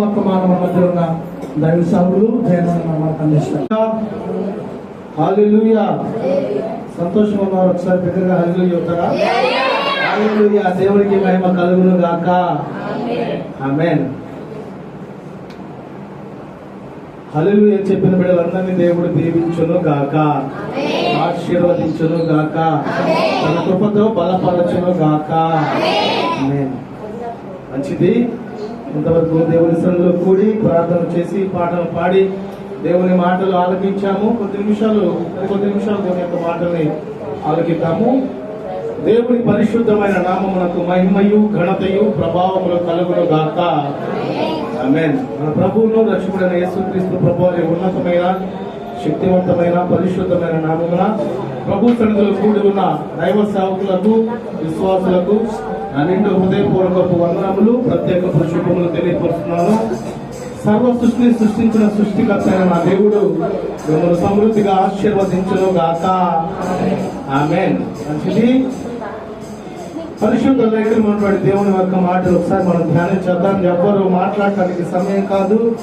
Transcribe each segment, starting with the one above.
వర్తమానం మధ్య ఉన్న దైవ అందిస్తారు హాలెలూయా సంతోషంగా ఉన్నారు ఒకసారి పెద్దగా హల్లెలూయా చెప్తారా? హాలెలూయా దేవునికి మహిమ కలుగును గాక ఆమేన్. హల్లెలూయా చెప్పిన బిడ్డలందరినీ దేవుడు దీవించును గాక ఆశీర్వదించును గాక తన కృపతో బలపరచును గాక ఆమేన్. మంచిది. ఇంతవరకు దేవుని సన్నిధిలో కూడి ప్రార్థన చేసి పాటలు పాడి దేవుని మాటలు ఆలకించాము. కొద్ది నిమిషాలు కొద్ది నిమిషాలు దేవుని యొక్క మాటల్ని ఆలకిద్దాము. దేవుని పరిశుద్ధమైన నామమునకు మహిమయు ఘనతయు ప్రభావములు కలుగును గాక ఆమేన్. మన ప్రభువును రక్షకుడైన యేసుక్రీస్తు ప్రభు ఉన్నతమైన శక్తివంతమైన పరిశుద్ధమైన నామమున ప్రభు సన్నిధిలో కూడి ఉన్న దైవ సేవకులకు విశ్వాసులకు నా నిండు హృదయపూర్వకపు వందనములు ప్రత్యేక శుభములు తెలియపరుస్తున్నాను. సర్వ సృష్టిని సృష్టించిన సృష్టికర్త అయిన నా దేవుడు మిమ్మల్ని సమృద్ధిగా ఆశీర్వదించను గాక. ఆమె మంచిది పరిశుద్ధ దగ్గర దేవుని యొక్క మాటలు ఒకసారి మనం ధ్యానం చేద్దాం. ఎవ్వరు మాట్లాడటానికి సమయం కాదు.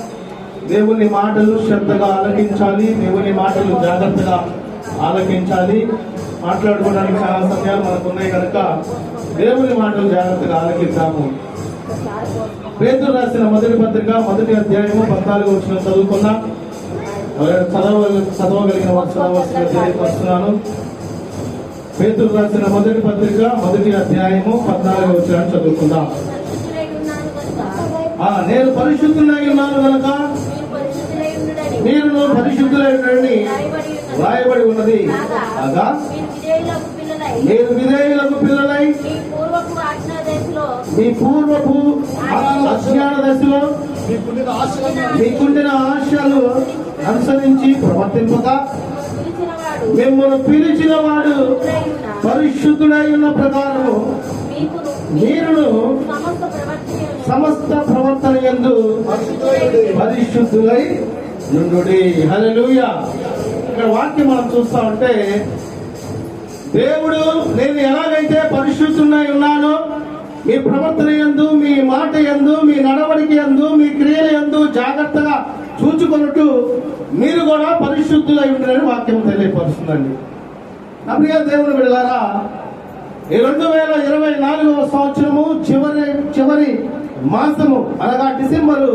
దేవుని మాటలు శ్రద్ధగా ఆలకించాలి. దేవుని మాటలు జాగ్రత్తగా ఆలకించాలి. మాట్లాడుకోవడానికి చాలా సమయాలు మనకు ఉన్నాయి కనుక దేవుని మాటలు జాగ్రత్తగా ఆలకిద్దాము పేదలు రాసిన మొదటి పత్రిక మొదటి అధ్యాయము పద్నాలుగు వచ్చిన చదువుకున్నా చదవ చదవగలిగిన వారు చదవలసిన తెలియపరుస్తున్నాను పేతులు రాసిన మొదటి పత్రిక మొదటి అధ్యాయము పద్నాలుగు వచ్చిన చదువుకుందాం. ఆ, నేను పరిశుద్ధులై ఉన్నాను కనుక మీరు పరిశుద్ధులై ఉండండి. రాయబడి ఉన్నది. కాగా మీరు విధేయులకు పిల్లలై. మీ పూర్వపు అజ్ఞాన దశలో. మీకుండిన ఆశలు అనుసరించి ప్రవర్తింపక మిమ్మల్ని పిలిచిన వాడు పరిశుద్ధుడై ఉన్న ప్రకారము మీరును సమస్త ప్రవర్తన ఎందు పరిశుద్ధులై నుండుడి హల్లెలూయా. ఇక్కడ వాక్యం మనం చూస్తా ఉంటే దేవుడు నేను ఎలాగైతే పరిశుద్ధున్నై ఉన్నానో మీ ప్రవర్తన ఎందు మీ మాట ఎందు మీ నడవడికి ఎందు మీ క్రియల ఎందు జాగ్రత్తగా చూచుకున్నట్టు మీరు కూడా పరిశుద్ధులై ఉండాలని వాక్యం తెలియపరుస్తుందండి. నా దేవుని వెళ్ళారా ఈ రెండు వేల ఇరవై నాలుగవ సంవత్సరము చివరి చివరి మాసము అనగా డిసెంబరు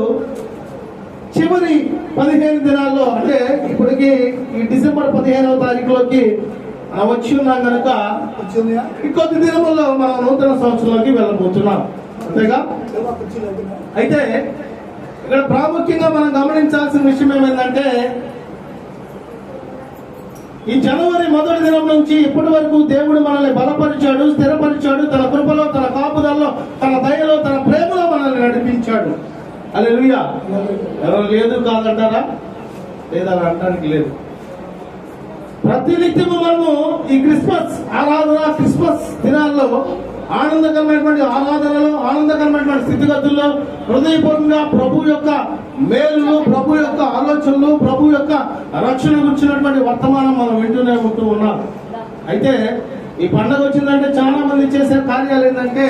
చివరి పదిహేను దినాల్లో అంటే ఇప్పటికి ఈ డిసెంబర్ పదిహేనవ తారీఖులోకి వచ్చి ఉన్నాం కనుక ఇంకొద్ది దినముల్లో మనం నూతన సంవత్సరంలోకి వెళ్ళబోతున్నాం. అంతేగా? అయితే ఇక్కడ ప్రాముఖ్యంగా మనం గమనించాల్సిన విషయం ఏమైందంటే ఈ జనవరి మొదటి దినం నుంచి ఇప్పటి వరకు దేవుడు మనల్ని బలపరిచాడు స్థిరపరిచాడు తన కృపలో తన కాపుదల్లో తన దయలో తన ప్రేమలో మనల్ని నడిపించాడు. అలే ఎవరు లేదు కాదంటారా? లేదా అని అనడానికి లేదు. ప్రతినిత్యము మనము ఈ క్రిస్మస్ ఆరాధన క్రిస్మస్ దినాల్లో ఆనందకరమైనటువంటి ఆరాధనలో ఆనందకరమైనటువంటి స్థితిగతుల్లో హృదయపూర్వంగా ప్రభు యొక్క మేలు ప్రభు యొక్క ఆలోచనలు ప్రభు యొక్క రక్షణ గురించినటువంటి వర్తమానం మనం వింటూనే ఉంటూ ఉన్నాం. అయితే ఈ పండగ వచ్చిందంటే చాలా మంది చేసే కార్యాలు ఏంటంటే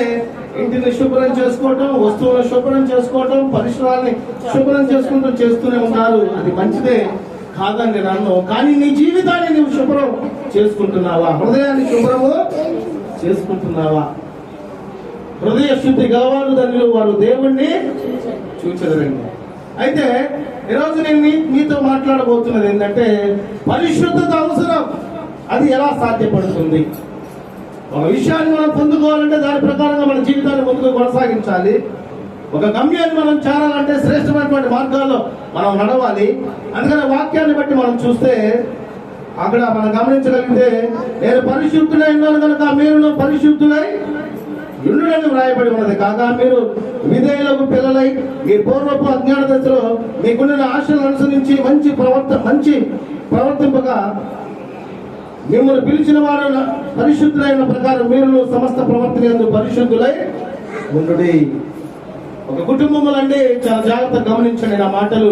ఇంటిని శుభ్రం చేసుకోవటం వస్తువులను శుభ్రం చేసుకోవటం పరిసరాలని శుభ్రం చేసుకుంటూ చేస్తూనే ఉన్నారు. అది మంచిదే కాదండి నన్ను. కానీ నీ జీవితాన్ని నువ్వు శుభ్రం చేసుకుంటున్నావా? హృదయాన్ని శుభ్రము చేసుకుంటున్నావా? హృదయ శుద్ధి గలవారు దానిలో వారు దేవుణ్ణి చూచదరండి. అయితే ఈరోజు నేను మీతో మాట్లాడబోతున్నది ఏంటంటే పరిశుద్ధత అవసరం. అది ఎలా సాధ్యపడుతుంది? ఒక విషయాన్ని మనం పొందుకోవాలంటే దాని ప్రకారంగా మన జీవితాన్ని ముందుకు కొనసాగించాలి. ఒక గమ్యాన్ని మనం చేరాలంటే శ్రేష్టమైనటువంటి మార్గాల్లో మనం నడవాలి. అందుకని వాక్యాన్ని బట్టి మనం చూస్తే అక్కడ మనం గమనించగలిగితే నేను పరిశుద్ధులై ఉన్నాను కనుక మీరు పరిశుద్ధులై యుండుడని వ్రాయబడి ఉన్నది. కాగా మీరు విధేయులకు పిల్లలై మీ పూర్వపు అజ్ఞాన దశలో మీకున్న ఆశలను అనుసరించి మంచి ప్రవర్త మంచి ప్రవర్తింపగా మిమ్మల్ని పిలిచిన వారు పరిశుద్ధులైన ప్రకారం మీరు సమస్త ప్రవర్తన పరిశుద్ధులై ఉండుడి. ఒక కుటుంబంలో అండి చాలా జాగ్రత్తగా గమనించండి నా మాటలు.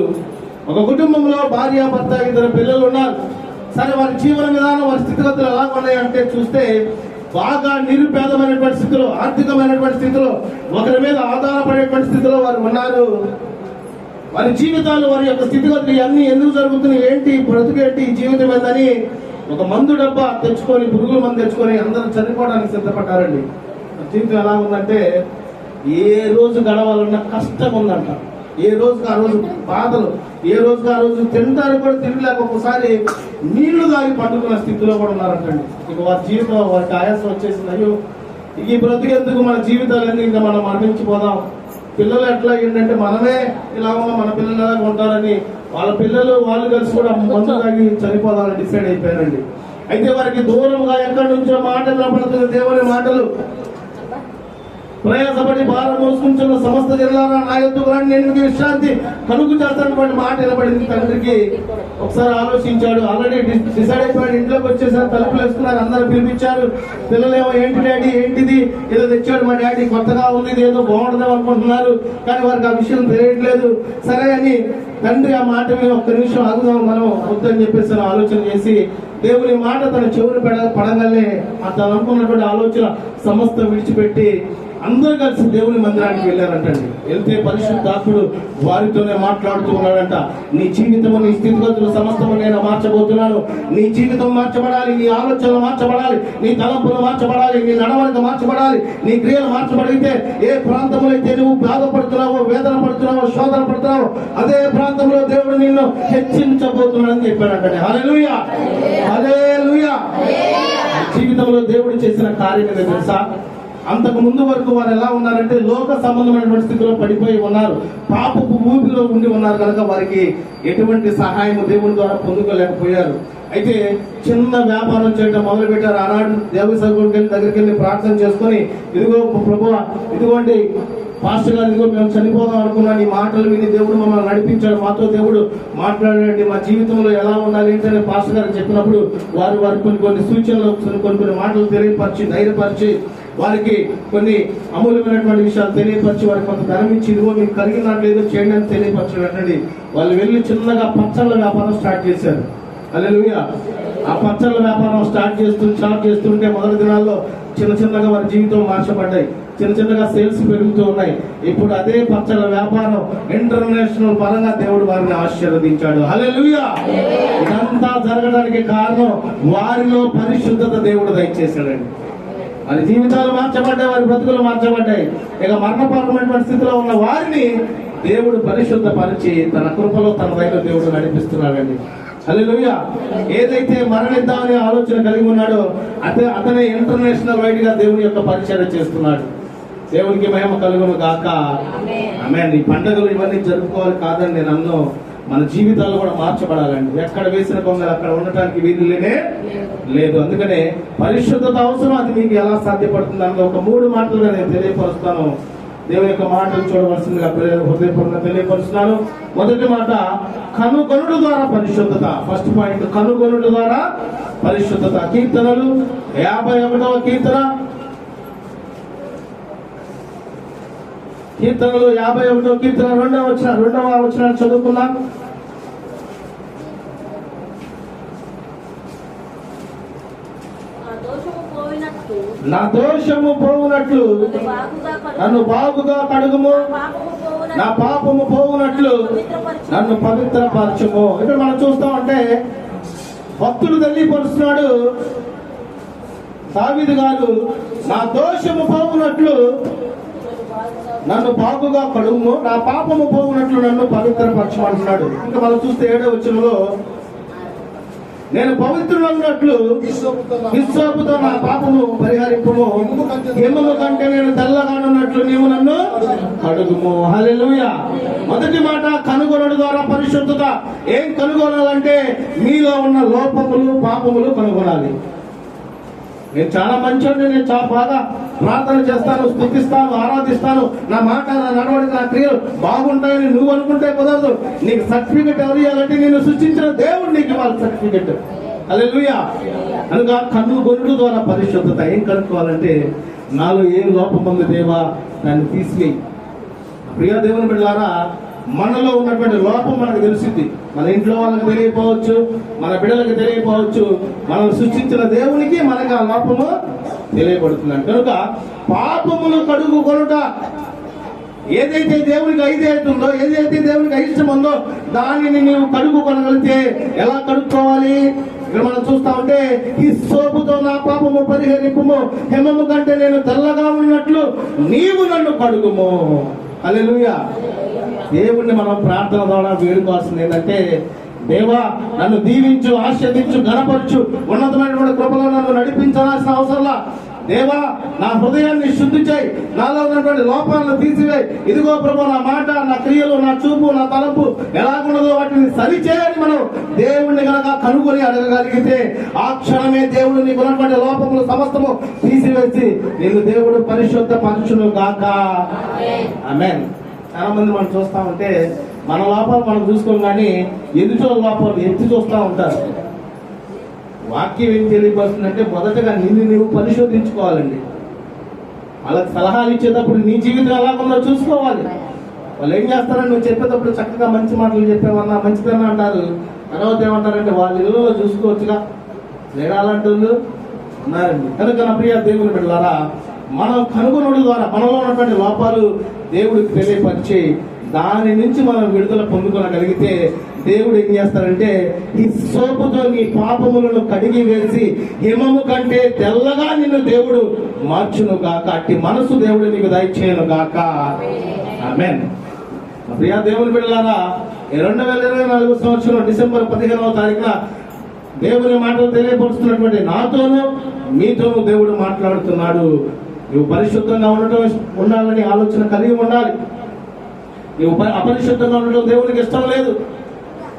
ఒక కుటుంబంలో భార్య భర్త ఇద్దరు పిల్లలు ఉన్నారు. సరే వారి జీవన విధానం వారి స్థితిగతులు ఎలా ఉన్నాయంటే చూస్తే బాగా నిరుపేదమైనటువంటి స్థితిలో ఆర్థికమైనటువంటి స్థితిలో ఒకరి మీద ఆధారపడేటువంటి స్థితిలో వారు ఉన్నారు. వారి జీవితాలు వారి యొక్క స్థితిగతులు ఇవన్నీ ఎందుకు జరుగుతున్నాయి? ఏంటి? బ్రతుకేంటి జీవితం ఏందని ఒక మందు డబ్బా తెచ్చుకొని పురుగుల మందు తెచ్చుకొని అందరూ చనిపోవడానికి సిద్ధపడ్డారండి. తీర్థం ఎలా ఉందంటే ఏ రోజు గడవాలన్నా కష్టం ఉందంట. ఏ రోజుకి ఆ రోజు బాధలు ఏ రోజుకి ఆ రోజు తినడానికి కూడా తినలేక ఒకసారి నీళ్ళు తాగి పండుకున్న స్థితిలో కూడా ఉన్నారంటండి. ఇక వారి జీవితం వారికి ఆయాసం వచ్చేసింది. అయ్యో ఇక ఈ బ్రతికేందుకు మన జీవితాలన్నీ ఇంకా మనం మరణించిపోదాం? పిల్లలు ఎట్లా ఏంటంటే మనమే ఇలా ఉన్న మన పిల్లలు ఉంటారని వాళ్ళ పిల్లలు వాళ్ళు కలిసి కూడా మందు తాగి చనిపోదామని డిసైడ్ అయిపోయారండి. అయితే వారికి దూరంగా ఎక్కడి నుంచో మాట పడుతున్న దేవుని మాటలు ప్రయాసపడి భారం మోసుకుంటున్న సమస్త జిల్లాల నా నేను విశ్రాంతి కలుగు చేస్తానటువంటి మాట నిలబడింది తండ్రికి ఒకసారి ఆలోచించాడు. ఆల్రెడీ డిసైడ్ అయిపోయాడు. ఇంట్లోకి వచ్చేసారి. తలుపులు వేసుకున్నారు. అందరూ పిలిపించారు. పిల్లలేమో ఏంటి డాడీ? ఏంటిది? ఏదో తెచ్చాడు మా డాడీ. కొత్తగా ఉంది. ఏదో బాగుంటుంది అనుకుంటున్నారు. కానీ వారికి ఆ విషయం తెలియట్లేదు. సరే అని తండ్రి ఆ మాట మీద ఒక్క నిమిషం ఆగుదాం మనం వద్దని చెప్పేసి ఆలోచన చేసి దేవుని మాట తన చెవులు పెడ పడగలే అతను అనుకున్నటువంటి ఆలోచన సమస్తం విడిచిపెట్టి అందరూ కలిసి దేవుని మందిరానికి వెళ్ళారంటండి. వెళ్తే పరిశుద్ధాత్ముడు వారితోనే మాట్లాడుతూ ఉన్నాడంట. నీ జీవితము నీ స్థితిగతులు సమస్తము నేను మార్చబోతున్నాను. నీ జీవితం మార్చబడాలి నీ ఆలోచనలు మార్చబడాలి నీ తలంపులు మార్చబడాలి నీ నడవడిక మార్చబడాలి నీ క్రియలు మార్చబడితే ఏ ప్రాంతంలో అయితే నువ్వు బాధపడుతున్నావో వేదన పడుతున్నావో శోధన పడుతున్నావో అదే ప్రాంతంలో దేవుడు నిన్ను హెచ్చించబోతున్నాడని చెప్పాడంటే హల్లెలూయా! హల్లెలూయా! జీవితంలో దేవుడు చేసిన కార్యం తెలుసా? అంతకు ముందు వరకు వారు ఎలా ఉన్నారంటే లోక సంబంధమైనటువంటి స్థితిలో పడిపోయి ఉన్నారు. పాపపు ఊపిలో ఉండి ఉన్నారు కనుక వారికి ఎటువంటి సహాయం దేవుని ద్వారా పొందుకోలేకపోయారు. అయితే చిన్న వ్యాపారం చేయడం మొదలు పెట్టారు ఆనాడు దేవ సభ్యుడికి దగ్గరికి వెళ్ళి ప్రార్థన చేసుకొని ఇదిగో ప్రభు ఇదిగోండి పాస్టర్ గారు ఇదిగో మేము చనిపోదాం అనుకున్నాను ఈ మాటలు విని దేవుడు మమ్మల్ని నడిపించాడు. మాతో దేవుడు మాట్లాడండి. మా జీవితంలో ఎలా ఉండాలి ఏంటని పాస్టర్ గారు చెప్పినప్పుడు వారు వారు కొన్ని కొన్ని సూచనలు కొన్ని కొన్ని కొన్ని మాటలు తెలియపరిచి ధైర్యపరిచి వారికి కొన్ని అమూల్యమైనటువంటి విషయాలు తెలియపరిచి వారికి కొంత ధనం ఇచ్చి ఇదిగో మీకు కలిగినట్లేదు చేయండి అని తెలియపరచండి వాళ్ళు వెళ్ళి చిన్నగా పచ్చళ్ళ వ్యాపారం స్టార్ట్ చేశారు. అల్లెలుయా ఆ పచ్చళ్ళ వ్యాపారం స్టార్ట్ చేస్తూ స్టార్ట్ చేస్తుంటే మొదటి దినాల్లో చిన్న చిన్నగా వారి జీవితం మార్చబడ్డాయి. చిన్న చిన్నగా సేల్స్ పెరుగుతూ ఉన్నాయి. ఇప్పుడు అదే పచ్చళ్ళ వ్యాపారం ఇంటర్నేషనల్ పరంగా దేవుడు వారిని ఆశీర్వదించాడు. హలెలుయా ఇదంతా జరగడానికి కారణం వారిలో పరిశుద్ధత దేవుడు దయచేశాడండి. వారి జీవితాలు మార్చబడ్డాయి వారి బ్రతుకులు మార్చబడ్డాయి. ఇక మరణపరమైనటువంటి స్థితిలో ఉన్న వారిని దేవుడు పరిశుద్ధపరిచి తన కృపలో తన దగ్గర దేవుడు నడిపిస్తున్నాడండి. హల్లెలూయా. ఏదైతే మరణిద్దామనే ఆలోచన కలిగి ఉన్నాడో అతే అతనే ఇంటర్నేషనల్ వైడ్గా దేవుని యొక్క పరిచయం చేస్తున్నాడు. దేవునికి మహిమ కలుగును గాక. ఆమె ఈ పండుగలు ఇవన్నీ జరుపుకోవాలి కాదని నేను అన్ను మన జీవితాలు కూడా మార్చబడాలండి. ఎక్కడ వేసిన కొంగలు అక్కడ ఉండటానికి వీలు లేనే లేదు. అందుకనే పరిశుద్ధత అవసరం అది మీకు ఎలా సాధ్యపడుతుంది అన్నది ఒక మూడు మాటలుగా నేను తెలియపరుస్తాను. దేవుని యొక్క మాటలు చూడవలసిందిగా ప్రే- హృదయపూర్వకంగా తెలియపరుస్తున్నాను. మొదటి మాట కనుగొనుడు ద్వారా పరిశుద్ధత. ఫస్ట్ పాయింట్ కనుగొనుడు ద్వారా పరిశుద్ధత. కీర్తనలు యాభై ఒకటవ కీర్తన. కీర్తనలు యాభై ఒకటో కీర్తన రెండవ వచ్చిన రెండవ వచ్చిన చదువుకున్నాం ఆ దోషము పోయినట్టు నా దోషము పోవునట్లు. నన్ను బాగుగా కడుగుము నా పాపము పోవునట్లు. నన్ను పవిత్రపరచము. ఇక్కడ మనం చూస్తామంటే భక్తుడు తెలియపరుస్తున్నాడు. సావిది గారు నా దోషము పోవునట్లు. నన్ను బాగుగా కడుగుము నా పాపము పోవునట్లు నన్ను పవిత్రపరచమంటున్నాడు ఇంకా మనం చూస్తే ఏడో వచ్చినలో నేను పవిత్రులన్నట్లు విశ్వాపుతో నా పాపము పరిహరింపుము. హిమము కంటే నేను తెల్లగానున్నట్లు నీవు నన్ను అడుగుము. హల్లెలూయా. మొదటి మాట కనుగొనడు ద్వారా పరిశుద్ధత. ఏం కనుగొనాలంటే మీలో ఉన్న లోపములు పాపములు కనుగొనాలి. నేను చాలా మంచోడిని నేను చాలా బాగా ప్రార్థన చేస్తాను స్థుతిస్తాను ఆరాధిస్తాను. నా మాట నా నడవడి నా క్రియలు బాగుంటాయని నువ్వు అనుకుంటే కుదరదు. నీకు సర్టిఫికెట్ ఎవరు ఇవ్వాలంటే నేను సృష్టించిన దేవుడు నీకు ఇవ్వాలి సర్టిఫికెట్. అదే అనగా కన్ను గొనుడు ద్వారా పరిశుద్ధత ఏం కనుక్కోవాలంటే నాలో ఏం లోపం ఉంది దేవా దాన్ని తీసివేయి. ప్రియ దేవుని బిడ్డలారా మనలో ఉన్నటువంటి లోపం మనకు తెలిసింది. మన ఇంట్లో వాళ్ళకి తెలియకపోవచ్చు మన బిడ్డలకు తెలియకపోవచ్చు మనం సృష్టించిన దేవునికి మనకు ఆ లోపము తెలియబడుతుంది కనుక పాపములు కడుగు కొనుట ఏదైతే దేవునికి అయితేతుందో ఏదైతే దేవునికి అయిష్టం ఉందో దానిని నీవు కొనగలిగితే ఎలా కడుక్కోవాలి? ఇక్కడ మనం చూస్తా ఉంటే ఈ సోపుతో నా పాపము పరిహరింపుము. హెమము కంటే నేను తెల్లగా ఉన్నట్లు నీవు నన్ను కడుగుము. అల్లెలుయా దేవుణ్ణి మనం ప్రార్థన ద్వారా వేడుకోవాల్సింది ఏంటంటే దేవా నన్ను దీవించు ఆశీర్దించు గణపరచు ఉన్నతమైనటువంటి కృపలో నన్ను నడిపించాల్సిన అవసరంలా దేవా నా హృదయాన్ని శుద్ధి చేయి. నాలో ఉన్నటువంటి లోపాలను తీసివేయి. ఇదిగో ప్రభు నా మాట నా క్రియలు నా చూపు నా తలంపు ఎలాగున్నదో వాటిని సరిచేయని మనం దేవుణ్ణి గనక కనుగొని అడగగలిగితే ఆ క్షణమే దేవుడు నీకు ఉన్నటువంటి లోపములు సమస్తము తీసివేసి నేను దేవుడు పరిశుద్ధ పరచును గాక. ఆమెన్. చాలా మంది మనం చూస్తా ఉంటే మన లోపాలు మనం చూసుకోం కానీ ఎదుటో లోపాలు ఎత్తి చూస్తూ ఉంటారు. వాక్యం ఏం తెలియపరుస్తుందంటే మొదటగా నిన్ను నువ్వు పరిశోధించుకోవాలండి. వాళ్ళకి సలహాలు ఇచ్చేటప్పుడు నీ జీవితం ఎలా ఉందో చూసుకోవాలి. వాళ్ళు ఏం చేస్తారని నువ్వు చెప్పేటప్పుడు చక్కగా మంచి మాటలు చెప్పేవన్నా మంచిదన్నా అంటారు. తర్వాత ఏమంటారంటే వాళ్ళ ఇళ్ళలో చూసుకోవచ్చుగా. లేదా అలాంటి ఉన్నారండి. కనుక నా ప్రియ దేవుని బిడ్డలారా మనం కనుగొనుడు ద్వారా మనలో ఉన్నటువంటి లోపాలు దేవుడికి తెలియపరిచి దాని నుంచి మనం విడుదల పొందుకోగలిగితే దేవుడు ఏం చేస్తారంటే ఈ సోపుతో నీ పాపములను కడిగి వేసి హిమము కంటే తెల్లగా నిన్ను దేవుడు మార్చును గాక. అట్టి మనసు దేవుడు నీకు దయచేయను గాక. ఆమెన్. ప్రియా దేవుని బిడ్డలారా రెండు వేల ఇరవై నాలుగు సంవత్సరం డిసెంబర్ పదిహేనవ తారీఖున దేవుని మాటలు తెలియపరుస్తున్నటువంటి నాతోనూ మీతోనూ దేవుడు మాట్లాడుతున్నాడు. నువ్వు పరిశుద్ధంగా ఉండటం ఉండాలని ఆలోచన కలిగి ఉండాలి. నువ్వు ప- అపరిశుద్ధంగా ఉండటం దేవునికి ఇష్టం లేదు.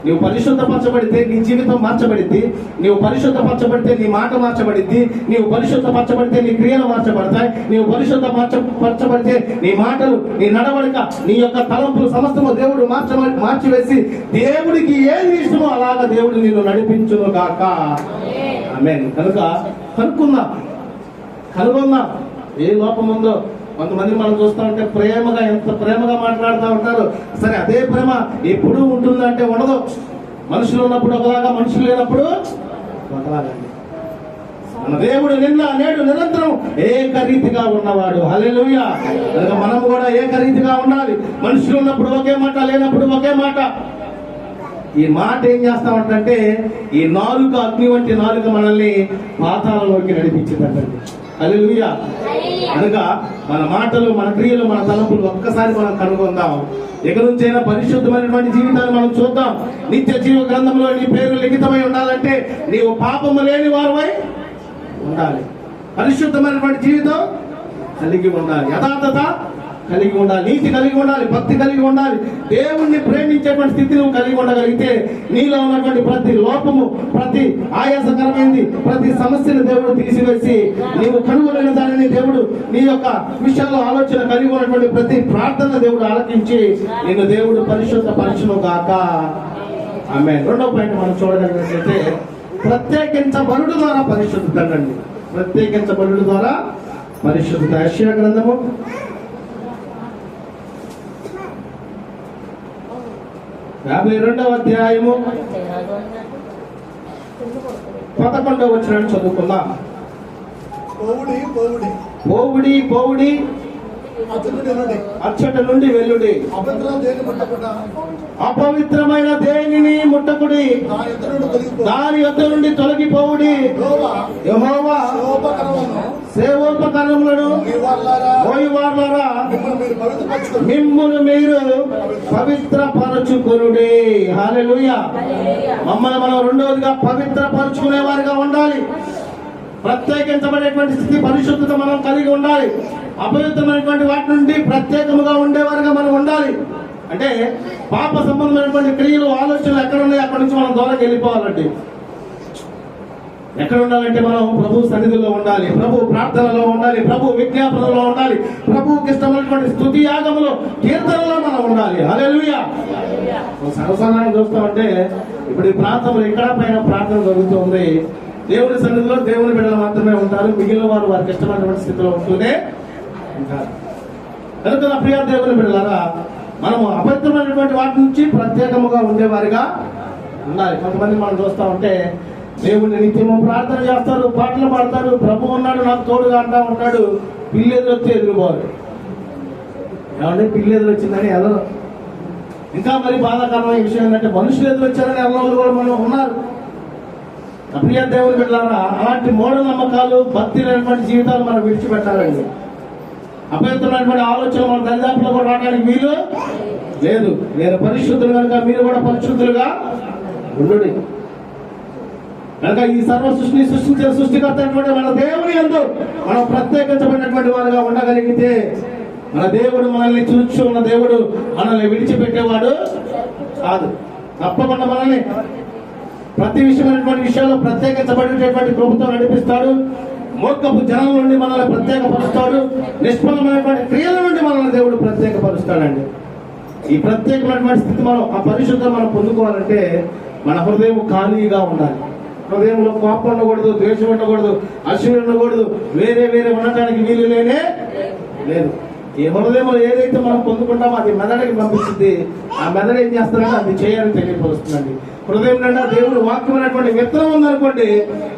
నీవు పరిశుద్ధపరచబడితే నీ జీవితం మార్చబడిద్ది. నీవు పరిశుద్ధపరచబడితే నీ మాట మార్చబడిద్ది. నీవు పరిశుద్ధపరచబడితే నీ క్రియలు మార్చబడతాయి. నీవు పరిశుద్ధ మార్చబడితే నీ మాటలు నీ నడవడిక నీ యొక్క తలంపులు సమస్తము దేవుడు మార్చ మార్చివేసి దేవుడికి ఏది ఇష్టమో అలాగా దేవుడు నిన్ను నడిపించును గాక. ఆమె కనుక కనుక్కుందాం కనుగొందాం ఏ లోపం ఉందో కొంతమంది మనం చూస్తా ఉంటే ప్రేమగా ఎంత ప్రేమగా మాట్లాడుతూ ఉంటారు. సరే అదే ప్రేమ ఎప్పుడు ఉంటుందంటే ఉండదు. మనుషులు ఉన్నప్పుడు ఒకలాగా మనుషులు లేనప్పుడు ఒకలాగండి. మన దేవుడు నిన్న నేడు నిరంతరం ఏకరీతిగా ఉన్నవాడు. హల్లెలూయా. కనుక మనం కూడా ఏకరీతిగా ఉండాలి. మనుషులు ఉన్నప్పుడు ఒకే మాట లేనప్పుడు ఒకే మాట. ఈ మాట ఏం చేస్తామంటే ఈ నాలుక అగ్ని వంటి నాలుక మనల్ని పాతాలలోకి నడిపించిందంటే హల్లెలూయా. కనుక మన మాటలు మన క్రియలు మన తలంపులు ఒక్కసారి మనం కనుగొందాం. ఇక నుంచైనా పరిశుద్ధమైనటువంటి జీవితాన్ని మనం చూద్దాం. నిత్య జీవ గ్రంథంలో నీ పేరు లిఖితమై ఉండాలంటే నీవు పాపము లేని వారువై ఉండాలి. పరిశుద్ధమైనటువంటి జీవితం కలిగి ఉండాలి. యథార్థత కలిగి ఉండాలి నీతి కలిగి ఉండాలి భక్తి కలిగి ఉండాలి. దేవుణ్ణి ప్రేమించేటువంటి స్థితి నువ్వు కలిగి ఉండగలిగితే నీలో ఉన్నటువంటి ప్రతి లోపము ప్రతి ఆయాసకరమైంది ప్రతి సమస్యను దేవుడు తీసివేసి నీవు కనుగొనైన దానిని దేవుడు నీ యొక్క విషయాల్లో ఆలోచన కలిగి ఉన్నటువంటి ప్రతి ప్రార్థన దేవుడు ఆలకించి నిన్ను దేవుడు పరిశుద్ధ పరచును గాక. ఆమె రెండో పాయింట్ మనం చూడగలిగినట్లయితే ప్రత్యేకించబడుడు ద్వారా పరిశుద్ధత అండి ప్రత్యేకించబడుడు ద్వారా పరిశుద్ధత యెషయా గ్రంథము యాభై రెండవ అధ్యాయము. పదకొండవ వచ్చిన చదువుకుందాం. పోవుడి పోవుడి. అచ్చట నుండి. వెల్లుడి అపవిత్రమైన దేనిని ముట్టకుడి. దాని యొద్ద నుండి తొలగిపోవుడి. యెహోవా. మీ వాళ్ళారా మోయివార్లరా. మిమ్మల్ని మీరు మీరు పవిత్రపరచుకొనుడి. హల్లెలూయా. మమ్మల్ని మనం రెండవదిగా పవిత్రపరచుకునే వారిగా ఉండాలి. ప్రత్యేకించబడేటువంటి స్థితి పరిశుద్ధత మనం కలిగి ఉండాలి. అపవిత్రమైనటువంటి వాటి నుండి ప్రత్యేకముగా ఉండేవారుగా మనం ఉండాలి. అంటే పాప సంబంధమైనటువంటి క్రియలు ఆలోచనలు ఎక్కడ ఉన్నాయి అక్కడి నుంచి మనం దూరంగా వెళ్ళిపోవాలండి. ఎక్కడ ఉండాలంటే మనం ప్రభు సన్నిధిలో ఉండాలి ప్రభు ప్రార్థనలో ఉండాలి ప్రభు విజ్ఞాపనలో ఉండాలి ప్రభుకి ఇష్టమైనటువంటి స్థుతి యాగములో కీర్తనలో మనం ఉండాలి. హల్లెలూయా. సరసనాన్ని చూస్తామంటే ఇప్పుడు ఈ ప్రాంతంలో ఇక్కడ పైన ప్రార్థన జరుగుతుంది దేవుని సన్నిధిలో దేవుని బిడ్డలు మాత్రమే ఉంటారు. మిగిలిన వారు వారికి ఇష్టమైనటువంటి స్థితిలో ఉంటూనే ఉంటారు. కనుక నా ప్రియ దేవుని బిడ్డలారా మనము అపవిత్రమైనటువంటి వాటి నుంచి ప్రత్యేకముగా ఉండేవారిగా ఉండాలి. కొంతమంది మనం చూస్తా ఉంటే దేవుడిని నిత్యము ప్రార్థన చేస్తారు పాటలు పాడతారు ప్రభు ఉన్నాడు నాకు తోడుగా అంటా ఉంటాడు. పిల్లెదురు వచ్చి ఎదురుపోరు ఏమంటే పిల్లెదురు వచ్చిందని ఎదరు ఇంకా మరి బాధాకరమైన విషయం ఏంటంటే మనుషులు ఎదురు వచ్చారని వెళ్ళిన కూడా మనం ఉన్నారు. అప్రియ దేవుని బిడ్డారా అలాంటి మూఢ నమ్మకాలు భక్తి లేనటువంటి జీవితాలు మనం విడిచిపెట్టాలండి. అపవిత్రమైనటువంటి ఆలోచన మన దరిదాపులో కూడా రావడానికి వీలు లేదు. నేను పరిశుద్ధులు కనుక మీరు కూడా పరిశుద్ధులుగా ఉండు కనుక ఈ సర్వ సృష్టిని సృష్టించిన సృష్టికర్త అయినటువంటి మన దేవుని ఎందు మనం ప్రత్యేకించబడినటువంటి వారుగా ఉండగలిగితే మన దేవుడు మనల్ని చూచు ఉన్న దేవుడు మనల్ని విడిచిపెట్టేవాడు కాదు. తప్పకుండా మనల్ని ప్రతి విషయమైనటువంటి విషయాల్లో ప్రత్యేకించబడినటువంటి ప్రభుత్వం నడిపిస్తాడు. మూర్ఖపు జనం నుండి మనల్ని ప్రత్యేకపరుస్తాడు. నిష్ఫలమైనటువంటి క్రియల నుండి మనల్ని దేవుడు ప్రత్యేకపరుస్తాడండి. ఈ ప్రత్యేకమైనటువంటి స్థితి మనం ఆ పరిశుద్ధం మనం పొందుకోవాలంటే మన హృదయం ఖాళీగా ఉండాలి. హృదయంలో కోపం ఉండకూడదు ద్వేషం ఉండకూడదు అసూయ ఉండకూడదు. వేరే వేరే ఉండటానికి వీలు లేనే లేదు. ఈ హృదయంలో ఏదైతే మనం పొందుకుంటామో అది మెదడుకి పంపిస్తుంది. ఆ మెదడు ఏం చేస్తారంటే అది చేయాలని తెలియపరుస్తుందండి. హృదయం నిండా దేవుడు వాక్యం అనేటువంటి విత్తనం ఉందనుకోండి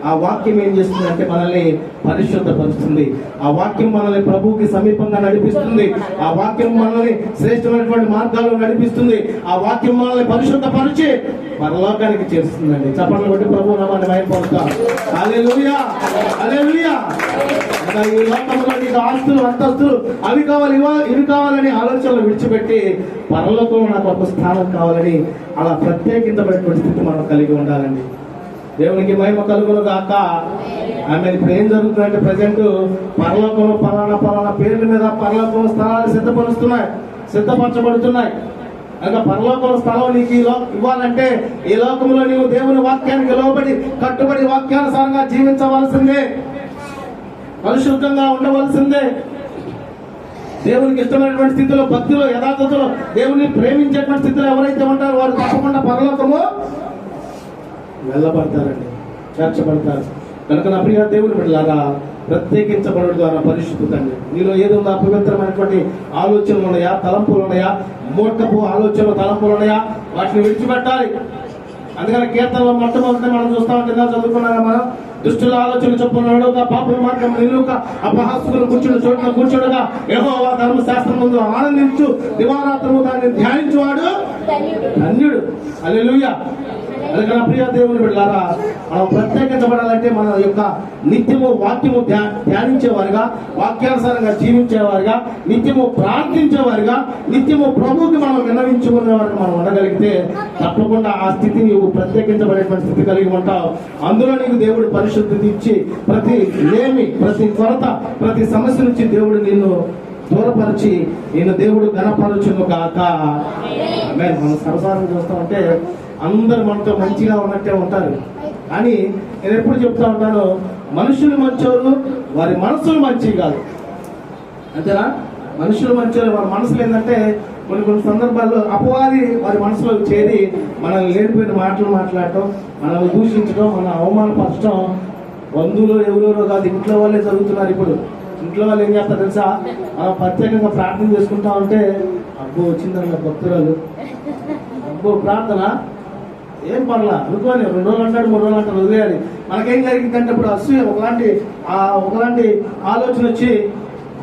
ఆ వాక్యం ఏం చేస్తుందంటే మనల్ని పరిశుద్ధపరుస్తుంది. ఆ వాక్యం మనల్ని ప్రభువుకి సమీపంగా నడిపిస్తుంది. ఆ వాక్యం మనల్ని శ్రేష్టమైనటువంటి మార్గాల్లో నడిపిస్తుంది. ఆ వాక్యం మనల్ని పరిశుద్ధపరిచి పరలోకానికి చేస్తుందండి చప్పట్లు కొట్టి ప్రభు నామాన్ని భయపడతా అలెలుయా ఈ లోకంలో నీకు ఆస్తులు అంతస్తులు అవి కావాలి ఇవి కావాలని ఆలోచనలు విడిచిపెట్టి పరలోకంలో నాకు ఒక స్థానం కావాలని అలా ప్రత్యేకించబడినటువంటి పరిస్థితి మనం కలిగి ఉండాలండి. దేవునికి మహిమ కలుగులు కాక ఆమె ఇప్పుడు ఏం జరుగుతుందంటే ప్రజెంట్ పరలోకంలో పలానా పలానా పేర్ల మీద పర్లోకం స్థలాలు సిద్ధపరుస్తున్నాయి సిద్ధపరచబడుతున్నాయి. ఇంకా పరలోకంలో స్థలం నీకు ఈ లో- ఇవ్వాలంటే ఈ లోకంలో నీవు దేవుని వాక్యానికి లోబడి కట్టుబడి వాక్యానుసారంగా జీవించవలసిందే. పరిశుద్ధంగా ఉండవలసిందే. దేవునికి ఇష్టమైనటువంటి స్థితిలో భక్తిలో యథార్థతలో దేవుని ప్రేమించేటువంటి స్థితిలో ఎవరైతే ఉంటారో వారు తప్పకుండా పరలోకము వెళ్ళబడతారండి. చేర్చబడతారు. కనుక నా ప్రియ దేవుని బిడ్డలారా ప్రత్యేకించబడడం ద్వారా పరిశుద్ధండి నీలో ఏదో ఉందో అపవిత్రమైనటువంటి ఆలోచనలు ఉన్నాయా? తలంపులు ఉన్నాయా? మూర్ఖపు ఆలోచనలు తలంపులు ఉన్నాయా? వాటిని విడిచిపెట్టాలి. అందుకని కీర్తనలో మొట్టమొదటి మనం చూస్తా ఉంటే మనం దుష్టుల ఆలోచన చొప్పున పాప మార్గం నిలుక అపహాసుకులు కూర్చుని చోట్ల కూర్చుండగా ఏహో ధర్మశాస్త్రం ముందు ఆనందించు దివారాత్రము దాన్ని ధ్యానించువాడు ధన్యుడు. అల్లెలుయ్యా అందుకని ప్రియ దేవుని బిడ్డారా మనం ప్రత్యేకించబడాలంటే మన యొక్క నిత్యము వాక్యము ధ్యా- ధ్యానించేవారుగా వాక్యానుసారంగా జీవించేవారుగా నిత్యము ప్రార్థించేవారుగా నిత్యము ప్రభువుకి మనం విన్నవించుకునేవారుగా మనం ఉండగలిగితే తప్పకుండా ఆ స్థితి నీవు ప్రత్యేకించబడేటువంటి స్థితి కలిగి ఉంటావు. అందులో నీకు దేవుడు పరిశుద్ధి ఇచ్చి ప్రతి లేమి ప్రతి కొరత ప్రతి సమస్య నుంచి దేవుడు నిన్ను దూరపరిచి నేను దేవుడు గణపరచును కాక. మనం సరసారం చూస్తా ఉంటే అందరు మనతో మంచిగా ఉన్నట్టే ఉంటారు. అని నేను ఎప్పుడు చెప్తా ఉంటాను మనుషులు మంచోళ్ళు వారి మనసులు మంచివి కాదు. అంతేనా? మనుషులు మంచోళ్ళు వారి మనసులు ఏంటంటే కొన్ని కొన్ని సందర్భాల్లో అపవాది వారి మనసులోకి చేరి మనల్ని లేనిపోయిన మాటలు మాట్లాడటం మనల్ని దూషించడం మన అవమానపరచడం బంధువులు ఎవరెవరో కాదు ఇంట్లో వాళ్ళే జరుగుతున్నారు ఇప్పుడు. ఇంట్లో వాళ్ళు ఏం చేస్తారు తెలుసా? మనం ప్రత్యేకంగా ప్రార్థన చేసుకుంటా ఉంటే అబ్బో వచ్చిందన్న భక్తురాలు. అబ్బో ప్రార్థన? ఏం పర్లా? అనుకోని రెండు రోజులు అంటాడు మూడు రోజులు అంటాడు వదిలేయాలి. మనకేం జరిగిందంటే ఇప్పుడు అసూయ ఒకలాంటి ఆ ఒకలాంటి ఆలోచన వచ్చి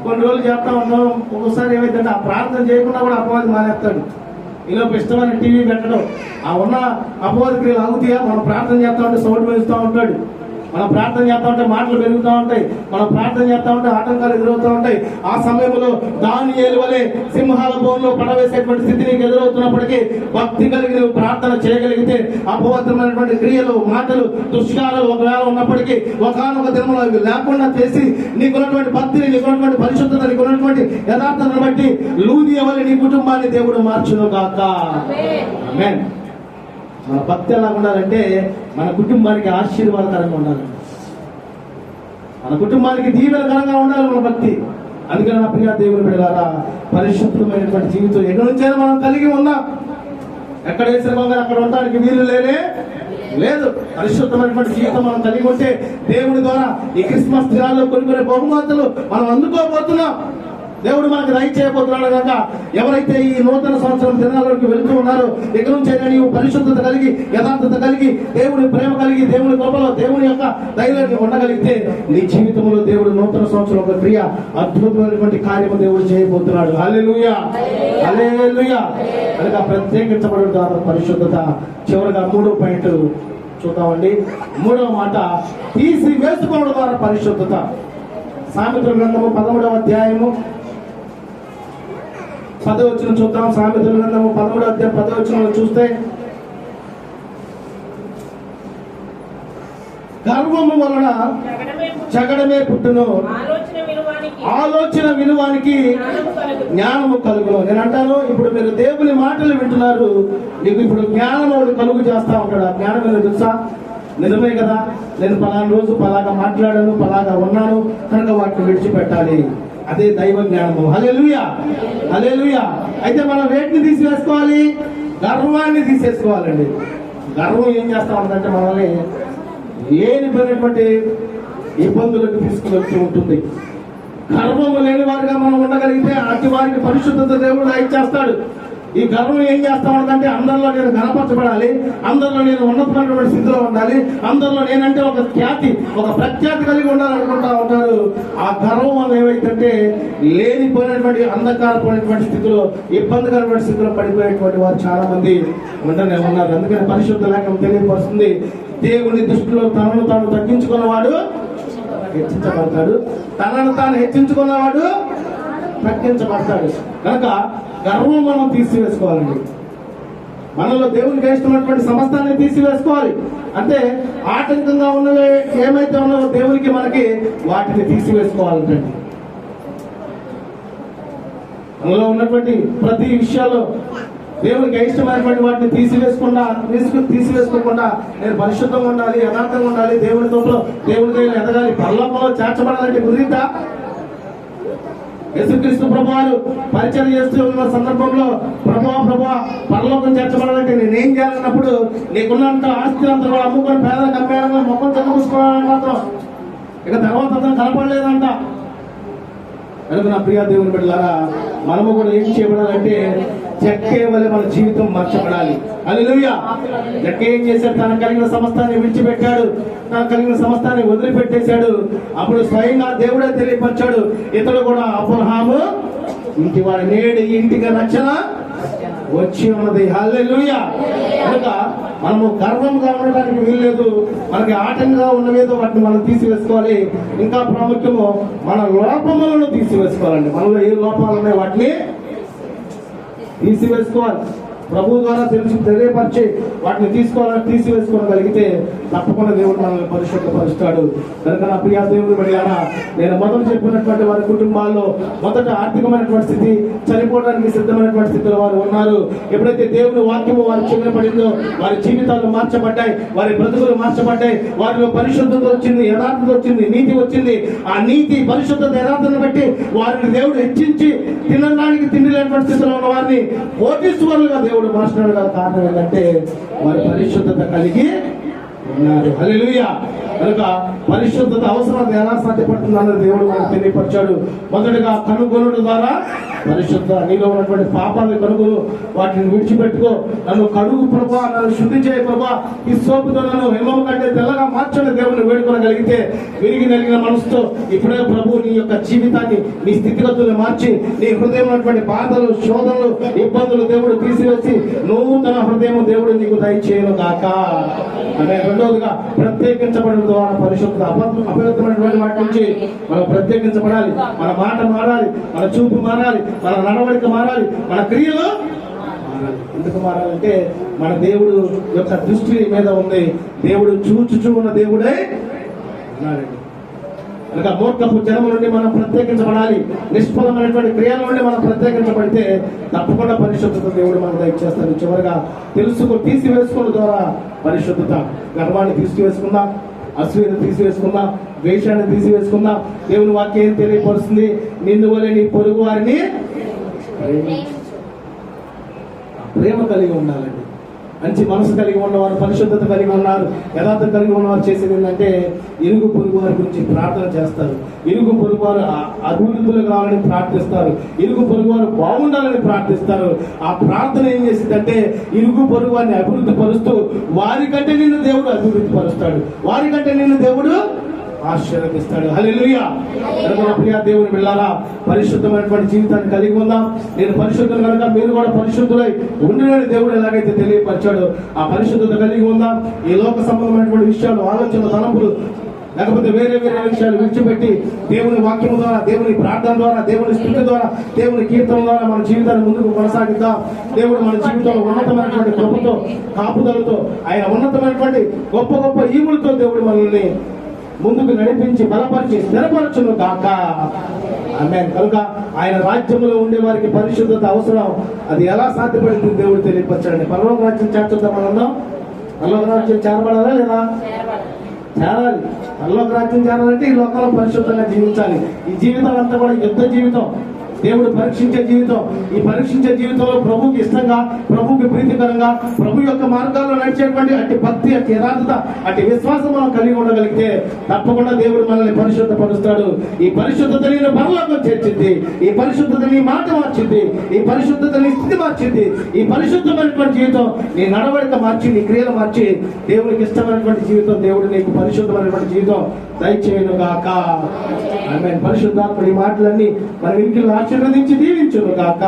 కొన్ని రోజులు చేస్తా ఉన్నాం ఒక్కోసారి ఏమైందంటే ఆ ప్రార్థన చేయకుండా కూడా అపవాది మానేస్తాడు. ఈలోపు ఇష్టమైన టీవీ పెట్టడం ఆ ఉన్న అపవాది క్రియలు ఆగుతాయా? మనం ప్రార్థన చేస్తా ఉంటే సౌండ్ పెంచుతూ ఉంటాడు. మనం ప్రార్థన చేస్తా ఉంటే మాటలు పెరుగుతూ ఉంటాయి. మనం ప్రార్థన చేస్తా ఉంటే ఆటంకాలు ఎదురవుతూ ఉంటాయి. ఆ సమయంలో దాని వలె సింహాల బోన్లో పడవేసేటువంటి స్థితి నీకు ఎదురవుతున్నప్పటికీ భక్తి కలిగి నువ్వు ప్రార్థన చేయగలిగితే అపవిత్రమైనటువంటి క్రియలు మాటలు దుష్కారాలు ఒకవేళ ఉన్నప్పటికీ ఒకనొక దినంలో అవి లేకుండా చేసి నీకున్నటువంటి భక్తిని నీకున్నటువంటి పరిశుద్ధత నీకున్నటువంటి యథార్థతను బట్టి లూది వల్ల నీ కుటుంబాన్ని దేవుడు మార్చును గాక ఆమేన్. మన భక్తి ఎలా ఉండాలంటే మన కుటుంబానికి ఆశీర్వాదకరంగా ఉండాలి. మన కుటుంబానికి దీవెనకరంగా ఉండాలి మన భక్తి. అందుకని నా ప్రియ దేవుని బిడ్డలారా పరిశుద్ధమైనటువంటి జీవితం ఎక్కడి నుంచైనా మనం కలిగి ఉన్నాం. ఎక్కడ వేసిన బంగారు అక్కడ ఉండడానికి వీలు లేనే లేదు. పరిశుద్ధమైనటువంటి జీవితం మనం కలిగి ఉంటే దేవుని ద్వారా ఈ క్రిస్మస్ దినాల్లో కొన్ని కొన్ని బహుమతులు మనం అందుకోబోతున్నాం. దేవుడు మనకు దయ చేయబోతున్నాడు కనుక ఎవరైతే ఈ నూతన సంవత్సరం దినాలకు వెళుతూ ఉన్నారో ఇక నుంచి అయినా నీవు పరిశుద్ధత కలిగి యథార్థత కలిగి దేవుని ప్రేమ కలిగి దేవుని కృపలో దేవుని యొక్క ధైర్యాన్ని ఉండగలిగితే నీ జీవితంలో దేవుడు నూతన సంవత్సరం ఒక క్రియ అద్భుతమైనటువంటి కార్యము దేవుడు చేయబోతున్నాడు. హల్లెలూయా! హల్లెలూయా! కనుక ప్రత్యేకించబడిన ద్వారా పరిశుద్ధత. చివరిగా మూడో పాయింట్ చూద్దామండి. మూడవ మాట తీసి వేసుకోవడం ద్వారా పరిశుద్ధత. సామెతల గ్రంథము పదమూడవ అధ్యాయము పదవచనం చూద్దాం. సామెతల గ్రంథము పదమూడవ అధ్యాయం పదవచనం చూస్తే గర్వము వలన. చగడమే పుట్టును. ఆలోచన విలువానికి జ్ఞానము కలుగు. జ్ఞానము కలుగును. నేను అంటాను ఇప్పుడు మీరు దేవుని మాటలు వింటున్నారు. మీకు ఇప్పుడు జ్ఞానం కలుగు చేస్తా ఉంటాడు ఆ జ్ఞానం ఏదో తెలుసా? నిజమే కదా. నేను పలానా రోజు పలాగా మాట్లాడాను పలాగా ఉన్నాను. కనుక వాటిని విడిచిపెట్టాలి. అదే దైవ జ్ఞానము. హలెలుయా హలెలుయా అయితే మనం వేటిని తీసివేసుకోవాలి? గర్వాన్ని తీసేసుకోవాలండి. గర్వం ఏం చేస్తా ఉందంటే మనల్ని లేనిపోయినటువంటి ఇబ్బందులకు తీసుకువెళ్తూ ఉంటుంది. గర్వము లేని వారిగా మనం ఉండగలిగితే అతి వారికి పరిశుద్ధత దేవుడు ఇచ్చేస్తాడు. ఈ గర్వం ఏం చేస్తా ఉండదంటే అందరిలో నేను గణపరచబడాలి అందరిలో నేను ఉన్నతమైనటువంటి స్థితిలో ఉండాలి అందరిలో నేనంటే ఒక ఖ్యాతి ఒక ప్రఖ్యాతి కలిగి ఉండాలనుకుంటా ఉంటారు ఆ గర్వం వల్ల ఏమైతుందంటే లేనిపోయినటువంటి అంధకారపోయినటువంటి స్థితిలో ఇబ్బందికరమైన స్థితిలో పడిపోయేటువంటి వారు చాలా మంది ఉండనే ఉన్నారు. అందుకని పరిశుద్ధ లేఖనం తెలియపరుస్తుంది. దేవుని దృష్టిలో తనను తాను తగ్గించుకున్నవాడు హెచ్చించబడతాడు. తనను తాను హెచ్చించుకున్నవాడు తగ్గించబడతాడు. కనుక గర్వం మనం తీసివేసుకోవాలండి. మనలో దేవునికి ఇష్టమైనటువంటి సమస్తాన్ని తీసివేసుకోవాలి. అంటే ఆటంకంగా ఉన్నవి ఏమైతే ఉన్నదో దేవునికి మనకి వాటిని తీసివేసుకోవాలంటండి. మనలో ఉన్నటువంటి ప్రతి విషయాల్లో దేవునికి ఇష్టమైనటువంటి వాటిని తీసివేసుకుండా తీసివేసుకోకుండా నేను పరిశుద్ధంగా ఉండాలి యథార్థంగా ఉండాలి దేవుని తోటలో దేవుని దగ్గర ఎదగాలి పరలోకంలో చేర్చబడాలంటే కుదిరితా యేసుక్రీస్తు ప్రభువారు పరిచయం చేస్తూ ఉన్న సందర్భంలో ప్రభా ప్రభా పరలోకం చేర్చబడాలంటే నేనేం చేయాలన్నప్పుడు నీకున్నంత ఆస్తి అంతా కూడా అమ్ముకొని పేదలకు అమ్మేయాలని మొక్కలు చదువుకోవాలని మాత్రం ఇక తర్వాత అతను కనపడలేదంట. కనుక నా ప్రియా దేవుని బిడ్డలారా మనము కూడా ఏం చేయబడాలంటే చెక్కే వల్ల మన జీవితం మార్చబడాలి. అలెలుయా చెక్క ఏం చేశాడు? తనకు కలిగిన సమస్తాన్ని విడిచిపెట్టాడు. తనకు కలిగిన సమస్తాన్ని వదిలిపెట్టేశాడు. అప్పుడు స్వయంగా దేవుడే తెలియపరిచాడు. ఇతడు కూడా అబ్రహాము ఇంటి వాడు నేడు ఇంటికి రక్షణ వచ్చి ఉన్నది. హల్లెలూయా. కనుక మనము గర్వంగా ఉండడానికి వీల్లేదు. మనకి ఆటంగా ఉన్నవేదో వాటిని మనం తీసివేసుకోవాలి. ఇంకా ప్రాముఖ్యము మన లోపములను తీసివేసుకోవాలండి. మనలో ఏ లోపాలు ఉన్నాయి వాటిని తీసివేసుకోవాలి. ప్రభు ద్వారా తెలిసి తెలియపరిచి వాటిని తీసుకోవాలని తీసివేసుకోగలిగితే తప్పకుండా దేవుడు మనల్ని పరిశుద్ధపరుస్తాడు కనుక నా ప్రియా దేవుడు వెళ్ళారా నేను మొదలు చెప్పినటువంటి వారి కుటుంబాల్లో మొదట ఆర్థికమైనటువంటి స్థితి చనిపోవడానికి సిద్ధమైనటువంటి స్థితిలో వారు ఉన్నారు. ఎప్పుడైతే దేవుని వాక్యము వారి చిన్న పడిందో వారి జీవితాలు మార్చబడ్డాయి వారి బ్రతుకులు మార్చబడ్డాయి వారిలో పరిశుద్ధత వచ్చింది యథార్థత వచ్చింది నీతి వచ్చింది. ఆ నీతి పరిశుద్ధత యథార్థతను బట్టి వారిని దేవుడు హెచ్చించి తినడానికి తిండి లేనటువంటి స్థితిలో ఉన్న వారిని కోటీశ్వరులుగా దేవుడు మార్చినాడు. కారణం ఏంటంటే వారి పరిశుద్ధత కలిగి ఉన్నారు. హల్లెలూయా. కనుక పరిశుద్ధత అవసరం ఎలా సాధ్యపడుతుంది అన్నది దేవుడు మనకు తెలియపరిచాడు. మొదటగా కనుగొనడం ద్వారా పరిశుద్ధ నీలో ఉన్నటువంటి పాపాలను కనుగొను. వాటిని విడిచిపెట్టుకో. నన్ను కడుగు ప్రభా. నన్ను శుద్ధి చేయ ప్రభా. ఈ సోపుతో నన్ను హిమం కంటే తెల్లగా మార్చండి దేవుని వేడుకోగలిగితే విరిగి నలిగిన మనసుతో ఇప్పుడే ప్రభు నీ యొక్క జీవితాన్ని నీ స్థితిగతులను మార్చి నీ హృదయం ఉన్నటువంటి బాధలు శోధనలు ఇబ్బందులు దేవుడు తీసివేసి నూతన హృదయం దేవుడు నీకు దయచేయను గాక. అంటే రెండవదిగా ప్రత్యేకించబడిన ద్వారా పరిశుద్ధ అప- అపవిత్రమైనటువంటి వాటి నుంచి మనం ప్రత్యేకించబడాలి. మన మాట మారాలి. మన చూపు మారాలి. మన నడవడిక మారాలి. మన క్రియలు ఎందుకు మారాలంటే మన దేవుడు యొక్క దృష్టి మీద ఉంది. దేవుడు చూచుచూ ఉన్న దేవుడే ఉన్నాడండి. కనుక మూర్ఖపు జనము నుండి మనం ప్రత్యేకించబడాలి. నిష్ఫలమైనటువంటి క్రియల నుండి మనం ప్రత్యేకించబడితే తప్పకుండా పరిశుద్ధత దేవుడు మనకు దయచేస్తాడు. చివరిగా తెలుసుకు తీసివేసుకోవడం ద్వారా పరిశుద్ధత గర్వాన్ని తీసివేసుకుందాం అసూయను తీసివేసుకుందా ద్వేషాన్ని తీసివేసుకుందాం. దేవుని వాక్యం తెలియపరుస్తుంది? నిన్ను వలె నీ పొరుగు వారిని ప్రేమ కలిగి ఉండాలండి. మంచి మనసు కలిగి ఉన్నవారు పరిశుద్ధత కలిగి ఉన్నారు యథార్థం కలిగి ఉన్నవారు చేసేది ఏంటంటే ఇరుగు పొరుగు వారి గురించి ప్రార్థన చేస్తారు. ఇరుగు పొరుగు వారు అభివృద్ధులు కావాలని ప్రార్థిస్తారు. ఇరుగు పొరుగు వారు బాగుండాలని ప్రార్థిస్తారు. ఆ ప్రార్థన ఏం చేసిందంటే ఇరుగు పొరుగు వారిని అభివృద్ధి పరుస్తూ వారికంటే నిన్ను దేవుడు అభివృద్ధి పరుస్తాడు. వారికంటే నిన్ను దేవుడు ఆశీర్వదిస్తాడు. హల్లెలూయా. కనుక ప్రియ దేవుని వెళ్ళారా పరిశుద్ధమైనటువంటి జీవితాన్ని కలిగి ఉందాం. నేను పరిశుద్ధులు కనుక మీరు కూడా పరిశుద్ధులై ఉండినని దేవుడు ఎలాగైతే తెలియపరిచాడు ఆ పరిశుద్ధత కలిగి ఉందాం. ఈ లోక సంబంధమైనటువంటి విషయాలు ఆలోచన తలంపులు లేకపోతే వేరే వేరే విషయాలు విడిచిపెట్టి దేవుని వాక్యం ద్వారా దేవుని ప్రార్థన ద్వారా దేవుని స్థుతి ద్వారా దేవుని కీర్తన ద్వారా మన జీవితాన్ని ముందుకు కొనసాగిద్దాం. దేవుడు మన జీవితంలో ఉన్నతమైనటువంటి కృపతో కాపుదలతో ఆయన ఉన్నతమైనటువంటి గొప్ప గొప్ప ఈములతో దేవుడు మనల్ని ముందుకు నడిపించి బలపరిచి స్థిరపరచును కాక ఆమె కనుక ఆయన రాజ్యంలో ఉండే వారికి పరిశుద్ధత అవసరం. అది ఎలా సాధ్యపడుతుంది దేవుడు తెలియపరచండి పరలోక రాజ్యం చేర్చుద్దాం మనం పరలోక రాజ్యం చేరబడాలా లేదా? చేరాలి. పరలోక రాజ్యం చేరాలంటే ఈ లోకంలో పరిశుద్ధంగా జీవించాలి. ఈ జీవితం అంతా కూడా యుద్ధ జీవితం. దేవుడు పరీక్షించే జీవితం. ఈ పరీక్షించే జీవితంలో ప్రభుకి ఇష్టంగా ప్రభుకి ప్రీతికరంగా ప్రభు యొక్క మార్గాల్లో నడిచేటువంటి అట్టి భక్తి అట్టి యథార్థత అట్టి విశ్వాసం మనం కలిగి ఉండగలిగితే తప్పకుండా దేవుడు మనల్ని పరిశుద్ధపరుస్తాడు. ఈ పరిశుద్ధత నేను పరలోకం చేర్చింది. ఈ పరిశుద్ధతని మాట మార్చింది. ఈ పరిశుద్ధతని స్థితి మార్చింది. ఈ పరిశుద్ధమైనటువంటి జీవితం నీ నడవడిక మార్చి నీ క్రియలు మార్చి దేవుడికి ఇష్టమైనటువంటి జీవితం దేవుడు నీకు పరిశుద్ధమైనటువంటి జీవితం దయచేయను గాక ఆమె పరిశుద్ధాత్ముడి మాటలన్నీ మన ఇంటిని ఆశీర్వదించి దీవించును గాక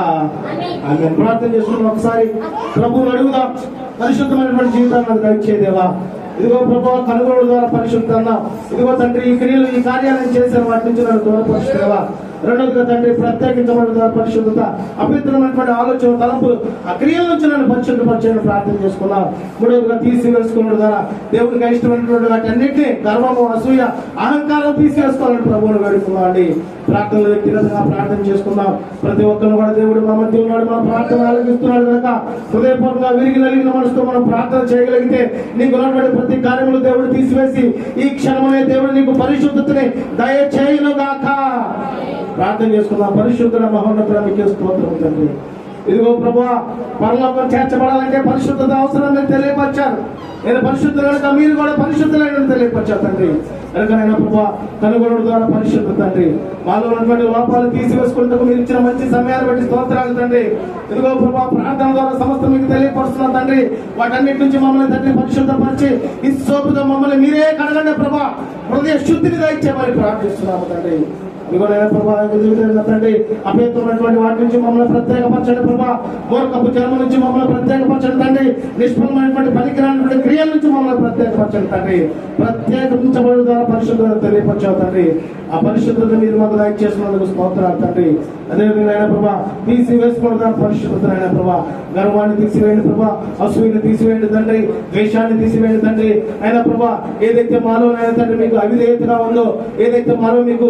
ఆమె ప్రార్థన చేసుకున్న ఒకసారి. ప్రభువుని అడుగుదాం. పరిశుద్ధమైనటువంటి జీవితాన్ని నాకు దయచేదేవా ఇదిగో ప్రభు కనుగోలు ద్వారా పరిశుద్ధంగా ఇదిగో తండ్రి ఈ క్రియలు ఈ కార్యాలను చేసిన వాటి నుంచి నన్ను దూరపరుచుకునేవా రెండవదిగా తండ్రి ప్రత్యేకించబడిన పరిశుద్ధత అపవిత్రమైనటువంటి ఆలోచన తలంపు ఆ క్రియల నుంచి నన్ను పరిశుద్ధపరచని ప్రార్థన చేసుకున్నాం మూడవదిగా తీసివేసుకున్న ద్వారా దేవునికి ఇష్టమైనటువంటి వాటి అన్నింటినీ గర్వము అసూయ అహంకారం తీసివేసుకోవాలని ప్రభువును వేడుకున్నాం అండి ప్రార్థనలు వ్యక్తిగతంగా ప్రార్థన చేసుకున్నాం ప్రతి ఒక్కరు కూడా దేవుడు మా మధ్య ఉన్నాడు మన ప్రార్థన ఆలోచిస్తున్నాడు కనుక హృదయపూర్వకంగా విరిగి నలిగిన మనసుతో మనం ప్రార్థన చేయగలిగితే నీకు ఉన్నటువంటి ప్రతి కార్యములు దేవుడు తీసివేసి ఈ క్షణమనే దేవుడు నీకు పరిశుద్ధతని దయచేయును గాక ప్రార్థన చేసుకుందాం. పరిశుద్ధుల మహోన్నతుల మీకే స్తోత్రం తండ్రి. ఇదిగో ప్రభా పరలోకం చేర్చబడాలంటే పరిశుద్ధత అవసరం మీరు తెలియపరిచారు. నేను పరిశుద్ధులు కనుక మీరు కూడా పరిశుద్ధులైన తెలియపరిచారు తండ్రి. కనుక ప్రభా కనుగొనడం ద్వారా పరిశుద్ధ తండ్రి. మాలో ఉన్నటువంటి లోపాలు తీసివేసుకుంటూ మీరు ఇచ్చిన మంచి సమయాన్ని బట్టి స్తోత్రాలు తండ్రి. ఇదిగో ప్రభా ప్రార్థన ద్వారా సమస్త మీకు తెలియపరుస్తున్నాం తండ్రి. వాటన్నిటి నుంచి మమ్మల్ని తండ్రి పరిశుద్ధపరిచి ఈ సోపుతో మమ్మల్ని మీరే కడగండి ప్రభా. హృదయ శుద్ధిని మరి ప్రార్థిస్తున్నాము తండ్రి. ఇదిగో నేను ప్రభా ఎదుగుతున్న తండ్రి అభ్యర్థమైనటువంటి వాటి నుంచి మమ్మల్ని ప్రత్యేకపరచండి ప్రభా. మూర్ఖపు జన్మ నుంచి మమ్మల్ని ప్రత్యేకపరచండి తండ్రి. నిష్ఫలమైనటువంటి పనికిరానటువంటి క్రియల నుంచి మమ్మల్ని ప్రత్యేకపరచండి తండ్రి. ప్రత్యేకించబడి ద్వారా పరిశుద్ధత తెలియపరచావు తండ్రి. ఆ పరిశుద్ధత మీరు మాకు లైక్ చేసినందుకు స్తోత్రాలు తండ్రి. అదేవిధంగా నాయన ప్రభా తీసి వేసుకోవడం పరిశుద్ధత ఆయన ప్రభా గర్వాన్ని తీసివేయండి ప్రభా అసూయని తీసివేయండి తండ్రి ద్వేషాన్ని తీసివేయండి తండ్రి. ఆయన ప్రభా ఏదైతే మాలో ఆయన తండ్రి మీకు అవిధేయతగా ఉందో ఏదైతే మాలో మీకు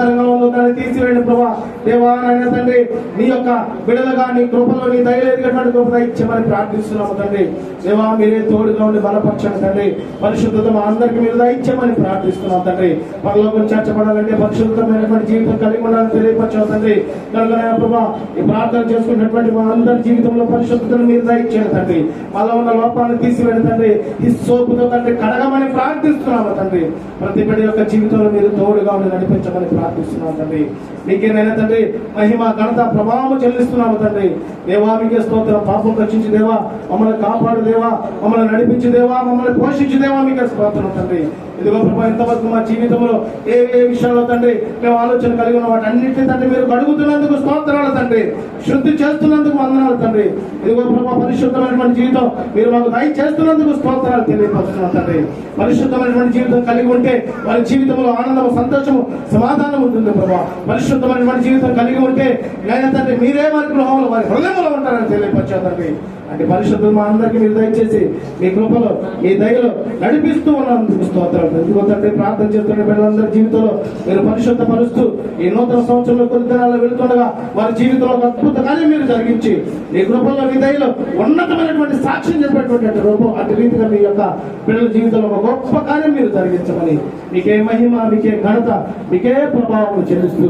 ఆయాసకరంగా ఉందో దాన్ని తీసివేయండి ప్రభా. దేవా తండ్రి నీ యొక్క బిడలుగా నీ కృపలో నీ దయలేదినటువంటి కృప ఇచ్చామని ప్రార్థిస్తున్నాము తండ్రి. దేవా మీరే తోడుగా ఉండి బలపరచండి తండ్రి. పరిశుద్ధత మా అందరికి మీరు దయచేయమని ప్రార్థిస్తున్నాం తండ్రి. పరలోకం చేర్చబడాలంటే పరిశుద్ధమైనటువంటి జీవితం కలిగి ఉండాలని తెలియపరచాం తండ్రి. కనుక ప్రభా ఈ ప్రార్థన చేసుకున్నటువంటి మా అందరి జీవితంలో పరిశుద్ధతను మీరు దయచేయండి తండ్రి. మాలో ఉన్న లోపాలను తీసివేయండి తండ్రి. ఈ సోపుతో తండ్రి కడగమని ప్రార్థిస్తున్నాము తండ్రి. ప్రతి బిడ్డ యొక్క జీవితంలో మీరు తోడుగా ఉండి నడిపించమని ప్రార్థిస్తున్నాం తండ్రి. నీకేనైనా తండ్రి మహిమ ఘనత ప్రభావం చెల్లిస్తున్నాము తండ్రి. దేవా మీకే స్తోత్రం. పాపం రక్షించి దేవా మమ్మల్ని కాపాడు దేవా మమ్మల్ని నడిపించి దేవా మమ్మల్ని పోషించి దేవా మీకే స్తోత్రం తండ్రి. ఇదిగో ప్రభా ఇంతవరకు మా జీవితంలో ఏ ఏ విషయాల్లో తండ్రి మేము ఆలోచన కలిగి ఉన్న వాటి అన్నింటినీ తండ్రి మీరు కడుగుతున్నందుకు స్తోత్రాలు తండ్రి. శుద్ధి చేస్తున్నందుకు వందనాలు తండ్రి. ఇదిగో ప్రభా పరిశుద్ధమైనటువంటి జీవితం మీరు మాకు దయ చేస్తున్నందుకు స్తోత్రాలు తెలియపరుస్తున్నాం తండ్రి. పరిశుద్ధమైనటువంటి జీవితం కలిగి ఉంటే వారి జీవితంలో ఆనందము సంతోషము సమాధానం ఉంటుంది ప్రభా. పరిశుద్ధమైనటువంటి జీవితం కలిగి ఉంటే నేను తండ్రి మీరే వారి గృహంలో వారి హృదయంలో ఉంటారని తెలియపరచారు తండ్రి. అంటే పరిశుద్ధులు మా అందరికీ మీరు దయచేసి మీ కృపలో మీ దయలో నడిపిస్తూ ఉన్నందుకు స్తోత్రాలు. ఎందుకంటే ప్రార్థన చేస్తున్న బిడ్డలందరి జీవితంలో మీరు పరిశుద్ధ పరుస్తూ ఈ నూతన సంవత్సరంలో కొద్ది దినాల్లో వెళ్తుండగా వారి జీవితంలో ఒక అద్భుత కార్యం మీరు జరిగించి మీ కృపల్లో మీ దయలో ఉన్నతమైనటువంటి సాక్ష్యం చెప్పేటువంటి రూపం అటు రీతిగా మీ యొక్క బిడ్డల జీవితంలో ఒక గొప్ప కార్యం మీరు జరిగించమని మీకే మహిమ మీకే ఘనత మీకే ప్రభావం చెల్లిస్తూ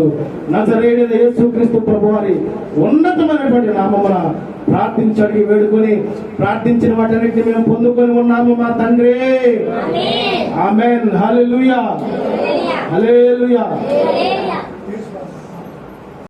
నజరేడిన యేసు క్రీస్తు ప్రభు వారి ఉన్నతమైనటువంటి నామమున ప్రార్థించి అడిగి వేడుకొని ప్రార్థించిన వాటన్నిటిని మేము పొందుకొని ఉన్నాము మా తండ్రి. ఆమెన్. హల్లెలూయా. హల్లెలూయా.